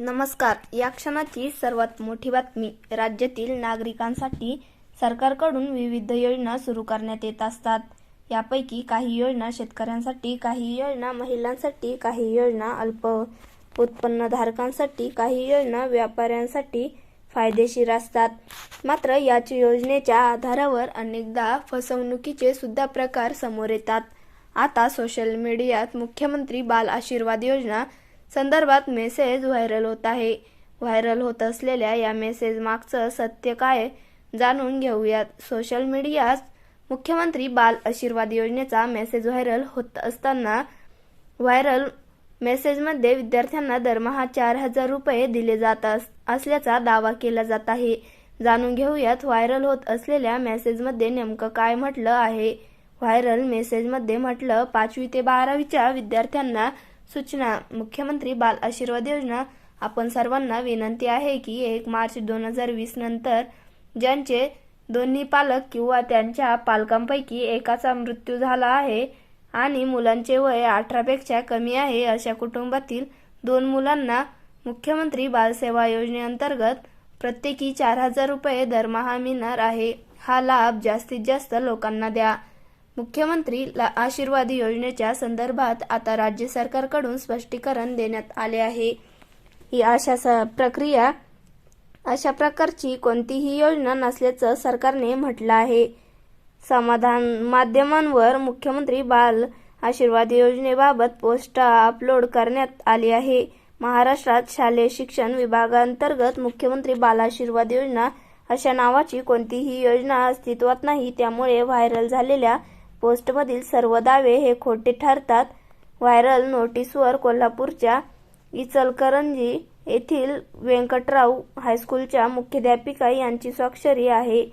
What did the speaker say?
नमस्कार. या क्षणाची सर्वात मोठी बातमी. राज्यातील नागरिकांसाठी सरकारकडून विविध योजना सुरू करण्यात येत असतात. यापैकी काही योजना शेतकऱ्यांसाठी काही योजना महिलांसाठी काही योजना अल्प उत्पन्नधारकांसाठी काही योजना व्यापाऱ्यांसाठी फायदेशीर असतात. मात्र याच योजनेच्या आधारावर अनेकदा फसवणुकीचे सुद्धा प्रकार समोर येतात. आता सोशल मीडियात मुख्यमंत्री बाल आशीर्वाद योजना संदर्भात मेसेज व्हायरल होत आहे. व्हायरल होत असलेल्या या मेसेज मागचं सत्य काय जाणून घेऊयात. सोशल मीडियात मुख्यमंत्री बाल आशीर्वाद योजनेचा मेसेज व्हायरल होत असताना व्हायरल मेसेजमध्ये विद्यार्थ्यांना दरमहा चार हजार रुपये दिले जात अस- असल्याचा दावा केला जात आहे. जाणून घेऊयात व्हायरल होत असलेल्या मेसेजमध्ये नेमकं काय म्हटलं आहे? व्हायरल मेसेजमध्ये म्हटलं पाचवी ते बारावीच्या विद्यार्थ्यांना सूचना मुख्यमंत्री बाल आशीर्वाद योजना आपण सर्वांना विनंती आहे की एक मार्च दोन हजार वीस नंतर ज्यांचे दोन्ही पालक किंवा त्यांच्या पालकांपैकी एकाचा मृत्यू झाला आहे आणि मुलांचे वय अठरापेक्षा कमी आहे अशा कुटुंबातील दोन मुलांना मुख्यमंत्री बालसेवा योजनेअंतर्गत प्रत्येकी चार हजार रुपये दरमहा मिळणार आहे. हा लाभ जास्तीत जास्त लोकांना द्या. मुख्यमंत्री ला- योजनेच्या संदर्भात आता राज्य सरकारकडून स्पष्टीकरण देण्यात आले आहे. ही अशा स- प्रक्रिया अशा प्रकारची कोणतीही योजना नसल्याचं सरकारने म्हटलं आहे. समाधान माध्यमांवर मुख्यमंत्री बाल आशीर्वाद योजनेबाबत पोस्ट अपलोड करण्यात आली आहे. महाराष्ट्रात शालेय शिक्षण विभागांतर्गत मुख्यमंत्री बाल आशीर्वाद योजना अशा नावाची कोणतीही योजना अस्तित्वात नाही त्यामुळे व्हायरल झालेल्या पोस्टमधील सर्व दावे हे खोटे ठरतात. व्हायरल नोटीसवर कोल्हापूरच्या इचलकरंजी येथील व्यंकटराव हायस्कूलच्या मुख्याध्यापिका यांची स्वाक्षरी आहे.